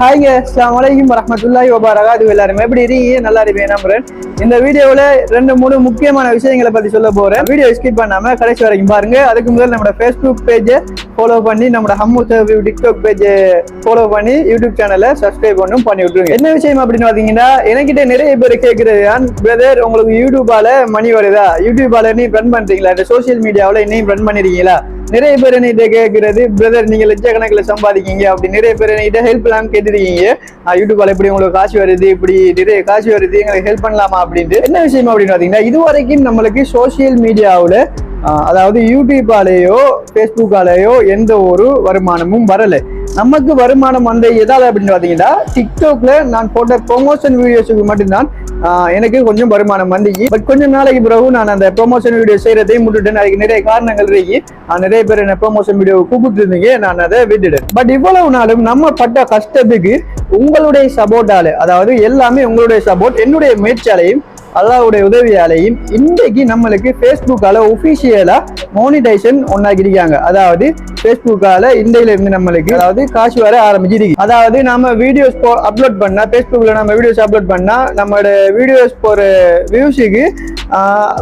ஹாய்ங்க அஸ்லாம் வலைக்கும் வரமத்துல்லாஹி வபரகாத்து எல்லாருமே. எப்படி இருக்கீங்க? நல்லா இருப்பேன் நம்புறேன். இந்த வீடியோவில் ரெண்டு மூணு முக்கியமான விஷயங்களை பற்றி சொல்ல போகிறேன் வீடியோ ஸ்கிப் பண்ணாமல் கடைசி வரைக்கும் பாருங்க. அதுக்கு முதல் நம்மளோட ஃபேஸ்புக் பேஜை ஃபாலோ பண்ணி நம்மளோட ஹம்மு சர்வியூ டிக்டாக் பேஜை ஃபாலோ பண்ணி யூடியூப் சேனலை சப்ஸ்கிரைப் பண்ணும் பண்ணி விட்டுருங்க. என்ன விஷயம் அப்படின்னு பார்த்தீங்கன்னா என்கிட்ட நிறைய பேர் கேட்கறது தான் பிரதர் உங்களுக்கு யூடியூபால மணி வருதா? யூடியூபால நீ ரன் பண்ணுறீங்களா இந்த சோஷியல் மீடியாவில் இன்னையும் ரன் பண்ணிருக்கீங்களா? நிறைய பேர் என்கிட்ட கேட்கறது பிரதர் நீங்க லட்சக்கணக்கில் சம்பாதிக்கீங்க அப்படி நிறைய பேர் என்கிட்ட ஹெல்ப் எல்லாம் கேட்டிருக்கீங்க. ஆஹ் யூடியூப்ல எப்படி உங்களுக்கு காசு வருது இப்படி நிறைய காசு வருது எங்களுக்கு ஹெல்ப் பண்ணலாமா? அப்படின்ட்டு. என்ன விஷயம் அப்படின்னு பார்த்தீங்கன்னா இது வரைக்கும் நம்மளுக்கு சோஷியல் மீடியாவில் அதாவது யூடியூப்பாலேயோ ஃபேஸ்புக்காலேயோ எந்த ஒரு வருமானமும் வரலை. நமக்கு வருமானம் வந்த எதாவது அப்படின்னு பார்த்தீங்கன்னா டிக்டாக்ல நான் போட்ட ப்ரொமோஷன் வீடியோஸுக்கு மட்டும்தான் எனக்கு கொஞ்சம் வருமானம் வந்துச்சு பட் கொஞ்சம் நாளைக்கு பிறகு நான் அந்த ப்ரொமோஷன் வீடியோ செய்யறதையும் விட்டுட்டேன். அதுக்கு நிறைய காரணங்கள் இருக்கு. நிறைய பேர் என்ன ப்ரொமோஷன் வீடியோ கூப்பிட்டு இருந்தீங்க நான் அதை விட்டுட்டேன். பட் இவ்வளவு நாளும் நம்ம பட்ட கஷ்டத்துக்கு உங்களுடைய சப்போர்ட்டால அதாவது எல்லாமே உங்களுடைய சப்போர்ட் என்னுடைய முயற்சியாலையும் அல்லாவுடைய உதவியாலையும் இன்றைக்கு நம்மளுக்கு ஃபேஸ்புக்கால ஒஃபிஷியலா மோனிடைசேஷன் ஒன்னாக்கிருக்காங்க அதாவது ஃபேஸ்புக்கால இந்தியில இருந்து நம்மளுக்கு அதாவது காசு வர ஆரம்பிச்சிருக்கு. அதாவது நம்ம வீடியோஸ் அப்லோட் பண்ணா ஃபேஸ்புக்ல நம்ம வீடியோஸ் அப்லோட் பண்ணா நம்மளோட வீடியோஸ் போற வியூஸுக்கு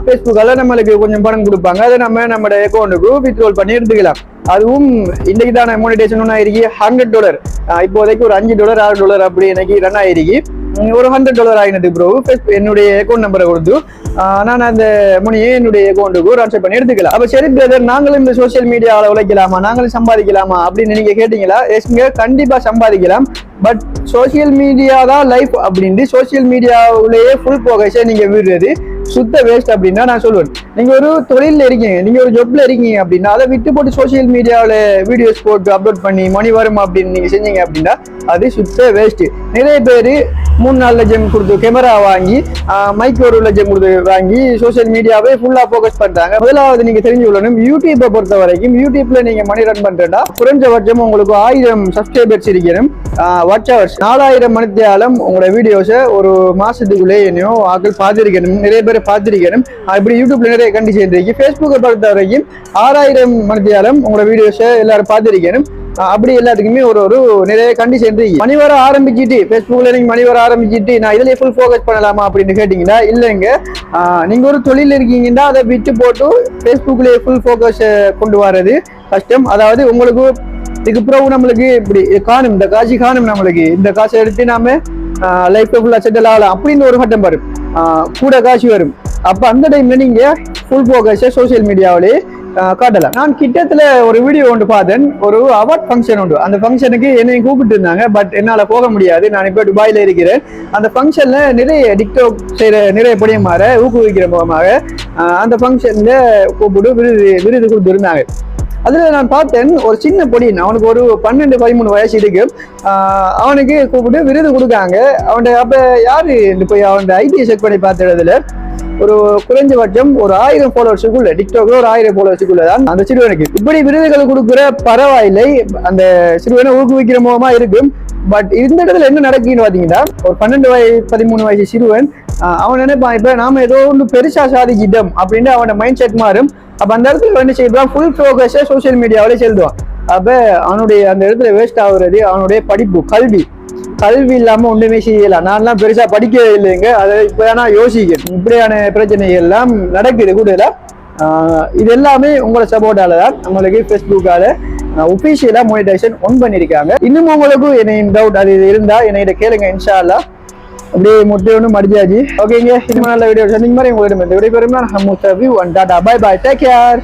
ஃபேஸ்புக்கால நம்மளுக்கு கொஞ்சம் பணம் கொடுப்பாங்க. அதை நம்ம நம்மளோட அக்கௌண்ட்டுக்கு வித்ரோல் பண்ணி எடுத்துக்கலாம். அதுவும் இன்னைக்கு தான் மோனிடைசேஷன் ஒன்றா ஆயிருக்கு ஹண்ட்ரட் டாலர் இப்போதைக்கு ஒரு அஞ்சு டாலர் ஆறு டாலர் அப்படி எனக்கு ரன் ஆயிருக்கு. ஒரு ஹண்ட்ரட் டாலர் ஆகினது ப்ரோ என்னுடைய அக்கௌண்ட் நம்பரை கொடுத்து நான் அந்த மணியை என்னுடைய அக்கௌண்ட்டுக்கு ட்ரான்ஸ்ஃபர் பண்ணி எடுத்துக்கலாம். அப்போ சரி பிரதர் நாங்களும் இந்த சோஷியல் மீடியாவில் உழைக்கலாமா? நாங்களும் சம்பாதிக்கலாமா? அப்படின்னு நீங்கள் கேட்டீங்களா? எஸ்ங்க கண்டிப்பாக சம்பாதிக்கலாம். பட் சோஷியல் மீடியா தான் லைஃப் அப்படின்ட்டு சோஷியல் மீடியாவிலேயே ஃபுல் போகஸை நீங்கள் விடுறது. சுத்த வேஸ்ட் அப்படின்னா நான் சொல்லுவேன். நீங்க ஒரு தொழிலில் இருக்கீங்க நீங்க ஒரு ஜொப்ல இருக்கீங்க அப்படின்னா அதை விட்டு போட்டு சோஷியல் மீடியாவில் வீடியோஸ் போட்டு அப்லோட் பண்ணி மணி வரும் அப்படின்னு நீங்க செஞ்சீங்க அப்படின்னா அது சுத்த வேஸ்ட் நிறைய பேர் மூணு நாலு லட்சம் கொடுத்து கேமரா வாங்கி மைக் ஒரு லட்சம் கொடுத்து வாங்கி சோஷியல் மீடியாவே ஃபுல்லா ஃபோக்கஸ் பண்றாங்க. முதலாவது நீங்க தெரிஞ்சு கொள்ளணும் யூடியூப்பை பொறுத்த வரைக்கும் யூடியூப்ல நீங்க மணி ரன் பண்றேன்னா குறைஞ்சபட்சம் உங்களுக்கு ஆயிரம் சப்ஸ்கிரைபர்ஸ் இருக்கணும் வாட்ச் ஹவர்ஸ் நாலாயிரம் மணித்தியாலம் உங்களோட வீடியோஸை ஒரு மாசத்துக்குள்ளே என்னையும் ஆக்கள் பார்த்துருக்கணும். நிறைய பேர் பார்த்திருக்கணும் பார்த்துருக்கணும் இப்படி யூடியூப்ல நிறைய கண்டு இருக்கு ஃபேஸ்புக்கை பொறுத்த வரைக்கும் ஆறாயிரம் மணித்தியாலம் உங்களோட வீடியோஸை எல்லாரும் பார்த்துருக்கணும் அப்படி எல்லாத்துக்குமே ஒரு ஒரு நிறைய கண்டு சேர்ந்து மணி வர ஆரம்பிச்சுட்டு ஃபேஸ்புக்ல நீங்க மணி வர ஆரம்பிச்சுட்டு நான் இதுலயே ஃபுல் ஃபோக்கஸ் பண்ணலாமா அப்படின்னு கேட்டீங்கன்னா இல்லைங்க. நீங்க ஒரு தொழில் இருக்கீங்கன்னா அதை விட்டு போட்டு ஃபேஸ்புக்லயே ஃபுல் ஃபோக்கஸ் கொண்டு வர்றது கஷ்டம். அதாவது உங்களுக்கு இதுக்கு பிறகு நம்மளுக்கு இப்படி காணும் இந்த காசு காணும் நம்மளுக்கு. இந்த காசை எடுத்து நாம லைஃப்ல ஃபுல்லா செட்டில் ஆகலாம் அப்படின்னு ஒரு கட்டம் வரும். கூட காசு வரும். அப்போ அந்த டைமில் நீங்கள் ஃபுல் ஃபோக்கஸை சோஷியல் மீடியாவிலே காட்டலாம். நான் கிட்டத்தில் ஒரு வீடியோ ஒன்று பார்த்தேன். ஒரு அவார்ட் ஃபங்க்ஷன் உண்டு. அந்த ஃபங்க்ஷனுக்கு என்னையும் கூப்பிட்டு இருந்தாங்க. பட் என்னால் போக முடியாது. நான் இப்போ துபாயில் இருக்கிறேன். அந்த ஃபங்க்ஷனில் நிறைய டிக்டாக் செய்கிற நிறைய படியமாற ஊக்குவிக்கிற முகமாக அந்த ஃபங்க்ஷனில் கூப்பிட்டு விருது விருது கொடுத்துருந்தாங்க. அதில் நான் பார்த்தேன் ஒரு சின்ன பொடியன் அவனுக்கு ஒரு பன்னெண்டு பதிமூணு வயசு இருக்கு. அவனுக்கு கூப்பிட்டு விருது கொடுக்காங்க. அவன்கிட்ட அப்போ யார் இந்த போய் அவன் ஐடி செக் பண்ணி பார்த்த இடத்துல ஒரு குறைஞ்சபட்சம் ஒரு ஆயிரம் ஃபாலோவர்ஸுக்குள்ள டிக்டாக்ல ஒரு ஆயிரம் ஃபாலோவர்ஸுக்குள்ள தான் அந்த சிறுவனுக்கு. இப்படி விருதுகள் கொடுக்குற பரவாயில்லை. அந்த சிறுவனை ஊக்குவிக்கிற மூலமா இருக்கும். பட் இந்த இடத்துல என்ன நடக்குன்னு பார்த்தீங்கன்னா ஒரு பன்னெண்டு வயசு பதிமூணு வயசு சிறுவன் அவன் நினைப்பான் இப்ப நாம ஏதோ ஒன்று பெருசா சாதிக்கிட்டோம் அப்படின்னு அவனோட மைண்ட் செட் மாறும். அப்ப அந்த இடத்துல என்ன செய்வான்? ஃபுல் ஃபோக்கஸை சோஷியல் மீடியாவிலே செலுத்துவான் அப்ப அவனுடைய அந்த இடத்துல வேஸ்ட் ஆகுறது அவனுடைய படிப்பு கல்வி. கல்வி இல்லாம ஒண்ணுமே செய்யலாம் நான்லாம் பெருசா படிக்கவே இல்லைங்க அதை இப்ப நான் யோசிக்கிறேன். இப்படியான பிரச்சனைகள் எல்லாம் நடக்குது கூட இது எல்லாமே உங்களோட சப்போர்ட்டால தான் நம்மளுக்கு ஃபேஸ்புக்கால ஒஃபிஷியலா மோனிடைசேஷன் ஒன் பண்ணிருக்காங்க இன்னும் உங்களுக்கு என்ன டவுட் அது இருந்தால் இருந்தா என்னைகிட்ட கேளுங்க இன்ஷா அல்லா அப்படியே முட்டை ஒன்று மடிச்சாச்சு. ஓகேங்க இது நல்ல வீடியோ சொன்னீங்க மாதிரி உங்களிடம் இந்த விடைபெறும் நான் மூத்த வியூ one tata bye bye take care